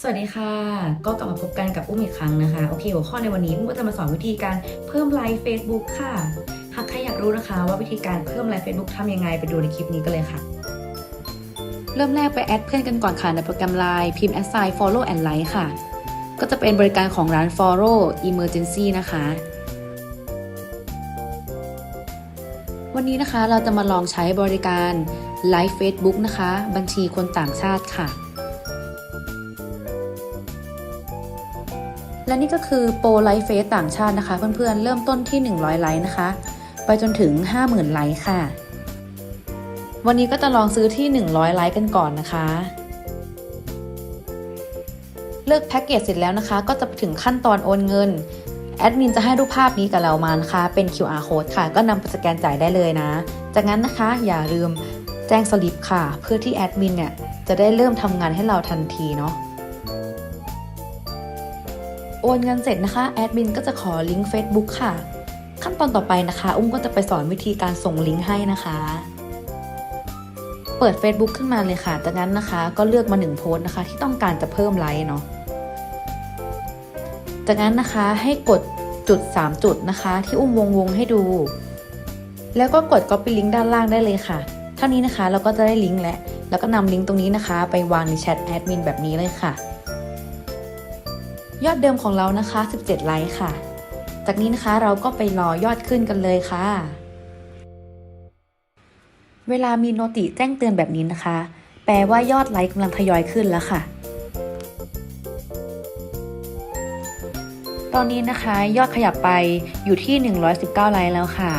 สวัสดีค่ะ ก็กลับมาพบกันกับอุ้มอีกครั้งนะคะ โอเคหัวข้อในวันนี้อุ้มก็จะมาสอนวิธีการเพิ่มไลค์ Facebook ค่ะ หากใครอยากรู้นะคะ ว่าวิธีการเพิ่มไลค์ Facebook ทำยังไงไปดูในคลิปนี้กันเลยค่ะ เริ่มแรกไปแอดเพื่อนกันก่อนค่ะในโปรแกรม Line พิมพ์ assign follow and like ค่ะ ก็จะเป็นบริการของร้าน follow emergency นะคะ วันนี้นะคะเราจะมาลองใช้บริการ Live Facebook นะคะ บัญชีคนต่างชาติค่ะ และนี่ก็คือโปรไลฟ์เฟสต่างชาตินะคะ เพื่อนๆ เริ่มต้นที่ 100 ไลค์นะคะ ไปจนถึง 50,000 ไลค์ค่ะ วันนี้ก็จะลองซื้อที่ 100 ไลค์กันก่อนนะคะ เลือกแพ็กเกจเสร็จแล้วนะคะ ก็จะไปถึงขั้นตอนโอนเงิน แอดมินจะให้รูปภาพนี้กับเรามานะคะ เป็น QR code ค่ะ ก็นำไปสแกนจ่ายได้เลยนะ จากนั้นนะคะอย่าลืมแจ้งสลิปค่ะ เพื่อที่แอดมินเนี่ยจะได้เริ่มทำงานให้เราทันทีเนาะ โอนเงินเสร็จนะคะแอดมินก็จะขอลิงก์ Facebook ค่ะ ขั้นตอนต่อไปนะคะ อุ้มก็จะไปสอนวิธีการส่งลิงก์ให้นะคะ เปิด Facebook ขึ้นมาเลยค่ะจากนั้นนะคะ ก็เลือกมาหนึ่งโพสต์นะคะ ที่ต้องการจะเพิ่มไลค์เนาะจากนั้นนะคะให้กดจุด 3 จุดนะคะ ที่อุ้มวงวงๆให้ดู แล้วก็กด Copy Link ด้านล่างได้เลยค่ะ เท่านี้นะคะเราก็จะได้ลิงก์แล้วแล้วก็นำลิงก์ตรงนี้นะคะ ไปวางในแชทแอดมินแบบนี้เลยค่ะ ยอดเดิมของเรานะคะ 17 ไลค์ค่ะ จากนี้นะคะเราก็ไปรอยอดขึ้นกันเลยค่ะ เวลามีโนติแจ้งเตือนแบบนี้นะคะ แปลว่ายอดไลค์กำลังทยอยขึ้นแล้วค่ะ ตอนนี้นะคะยอดขยับไปอยู่ที่ 119 ไลค์แล้วค่ะ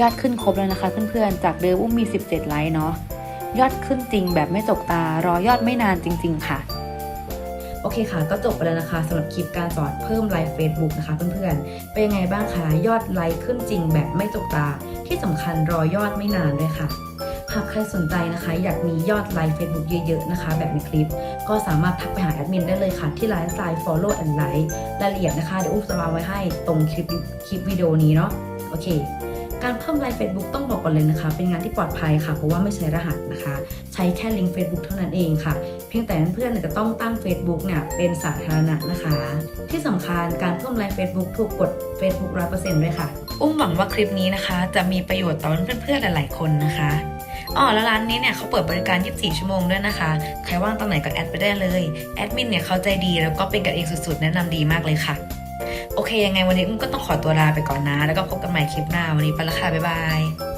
ยอดขึ้นครบแล้วนะคะ เพื่อนๆ จากเดิมอุ้มมี 17 ไลค์เนาะ ยอดขึ้นจริงแบบไม่จกตารอยอดไม่นานจริง ๆ ค่ะ โอเคค่ะ ก็จบไปแล้วนะคะสำหรับคลิปการสอนเพิ่มไลค์ Facebook นะคะเพื่อนๆ เป็นยังไงบ้างคะยอดไลค์ขึ้นจริงแบบไม่จกตา ที่สำคัญรอยอดไม่นานด้วยค่ะ หากใครสนใจนะคะ อยากมียอดไลค์ Facebook เยอะๆนะคะ แบบในคลิป ก็สามารถทักไปหาแอดมินได้เลยค่ะ ที่ไลน์ไซน์ follow and like รายละเอียดนะคะเดี๋ยวอุ้มจะวางไว้ให้ตรงคลิปคลิปวิดีโอนี้เนาะโอเค การเพิ่มไลน์ Facebook ต้องบอกก่อนเลยนะคะ เป็นงานที่ปลอดภัยค่ะ เพราะว่าไม่ใช้รหัสนะคะ ใช้แค่ลิงก์ Facebook เท่านั้นเองค่ะ เพียงแต่เพื่อนๆเนี่ยจะต้องตั้ง Facebook เนี่ยเป็นสาธารณะนะคะ ที่สำคัญการเพิ่มไลน์ Facebook ถูกกด Facebook 100%ด้วยค่ะ อุ้มหวังว่าคลิปนี้นะคะ จะมีประโยชน์ต่อเพื่อนๆหลาย ๆ คนนะคะอ๋อแล้วร้านนี้เนี่ยเขาเปิดบริการ 24 ชั่วโมงด้วยนะคะ ใครว่างตอนไหนก็แอดไปได้เลย แอดมินเนี่ยเขาใจดีแล้วก็เป็นกันเองสุดๆ แนะนำดีมากเลยค่ะ โอเคยังไงวันนี้อุ้มก็ต้องขอตัวลาไปก่อนนะ แล้วก็พบกันใหม่คลิปหน้าวันนี้ไปและค่ะบ๊ายบาย